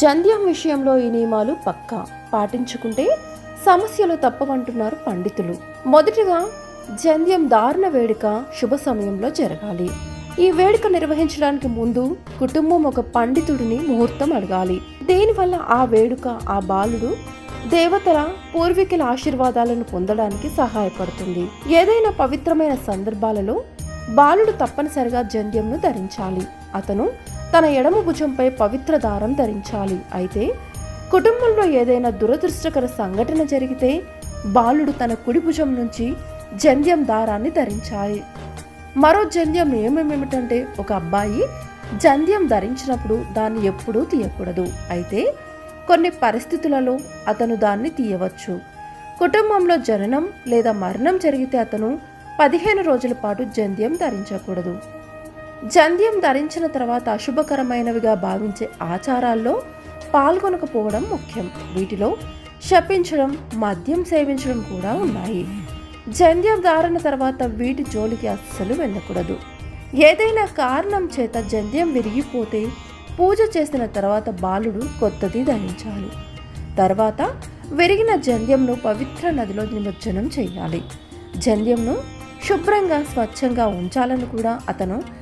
జంధ్యం విషయంలో ఈ నియమాలు పక్కా. పాటించుకుంటే సమస్యలు తప్పవంటున్నారు పండితులు. మొదటిగా జంధ్యం దారుణ వేడుక శుభ సమయంలో జరగాలి. ఈ వేడుక నిర్వహించడానికి ముందు కుటుంబం ఒక పండితుడిని ముహూర్తం అడగాలి. దీనివల్ల ఆ వేడుక ఆ బాలుడు దేవతల పూర్వీకుల ఆశీర్వాదాలను పొందడానికి సహాయపడుతుంది? ఏదైనా పవిత్రమైన సందర్భాలలో బాలుడు తప్పనిసరిగా జంధ్యంను ధరించాలి. అతను తన ఎడమ భుజంపై పవిత్ర దారం ధరించాలి. అయితే కుటుంబంలో ఏదైనా దురదృష్టకర సంఘటన జరిగితే బాలుడు తన కుడి భుజం నుంచి జంధ్యం దారాన్ని ధరించాలి. మరో జంధ్యం ఏమేమిటంటే ఒక అబ్బాయి జంధ్యం ధరించినప్పుడు దాన్ని ఎప్పుడూ తీయకూడదు. అయితే కొన్ని పరిస్థితులలో అతను దాన్ని తీయవచ్చు. కుటుంబంలో జననం లేదా మరణం జరిగితే అతను పదిహేను రోజుల పాటు జంధ్యం ధరించకూడదు. జంధ్యం ధరించిన తర్వాత అశుభకరమైనవిగా భావించే ఆచారాల్లో పాల్గొనకపోవడం ముఖ్యం. వీటిలో శపించడం మద్యం సేవించడం కూడా ఉన్నాయి. జంధ్యం ధారణ తర్వాత వీటి జోలికి అస్సలు వెళ్ళకూడదు. ఏదైనా కారణం చేత జంధ్యం విరిగిపోతే పూజ చేసిన తర్వాత బాలుడు కొత్తది ధరించాలి. తర్వాత విరిగిన జంధ్యంను పవిత్ర నదిలో నిమజ్జనం చేయాలి. జంధ్యంను శుభ్రంగా స్వచ్ఛంగా ఉంచాలని కూడా అతను